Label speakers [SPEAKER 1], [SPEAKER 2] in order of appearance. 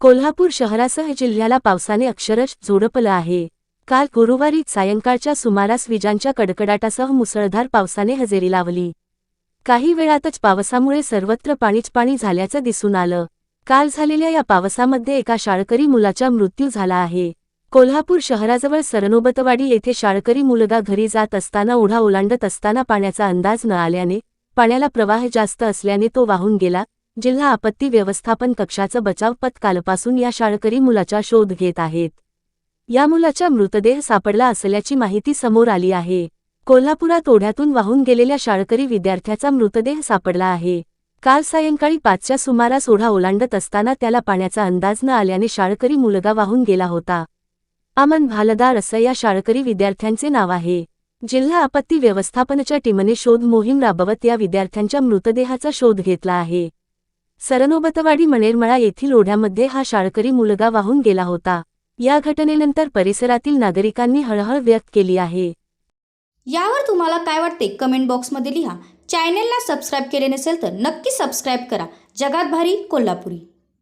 [SPEAKER 1] कोल्हापूर शहरासह जिल्ह्याला पावसाने अक्षरश झोडपलं आहे. काल गुरुवारी सायंकाळच्या सुमारास विजांच्या कडकडाटासह मुसळधार पावसाने हजेरी लावली. काही वेळातच पावसामुळे सर्वत्र पाणीच पाणी झाल्याचं दिसून आलं. काल झालेल्या या पावसामध्ये एका शाळकरी मुलाचा मृत्यू झाला आहे. कोल्हापूर शहराजवळ सरनोबतवाडी येथे शाळकरी मुलगा घरी जात असताना ओढा ओलांडत असताना पाण्याचा अंदाज न आल्याने पाण्याला प्रवाह जास्त असल्याने तो वाहून गेला जिल्हा आपत्ती व्यवस्थापन कक्षाचं बचाव पथ कालपासून या शाळकरी मुलाचा शोध घेत आहेत. या मुलाचा मृतदेह सापडला असल्याची माहिती समोर आली आहे. कोल्हापुरात ओढ्यातून वाहून गेलेल्या शाळकरी विद्यार्थ्याचा मृतदेह सापडला आहे. काल सायंकाळी पाचच्या सुमारास ओढा ओलांडत असताना त्याला पाण्याचा अंदाज न आल्याने शाळकरी मुलगा वाहून गेला होता. अमन भालदार असं या शाळकरी विद्यार्थ्यांचे नाव आहे. जिल्हा आपत्ती व्यवस्थापनाच्या टीमने शोध मोहीम राबवत या विद्यार्थ्यांच्या मृतदेहाचा शोध घेतला आहे. सरनोबतवाडी मणेरमळा येथील ओढ्यामध्ये हा शाळकरी मुलगा वाहून गेला होता. या घटनेनंतर परिसरातील नागरिकांनी हळहळ व्यक्त केली आहे.
[SPEAKER 2] यावर तुम्हाला काय वाटते? कमेंट बॉक्समध्ये लिहा. चॅनेलला सबस्क्राईब केले नसेल तर नक्की सबस्क्राईब करा. जगात भारी कोल्हापुरी.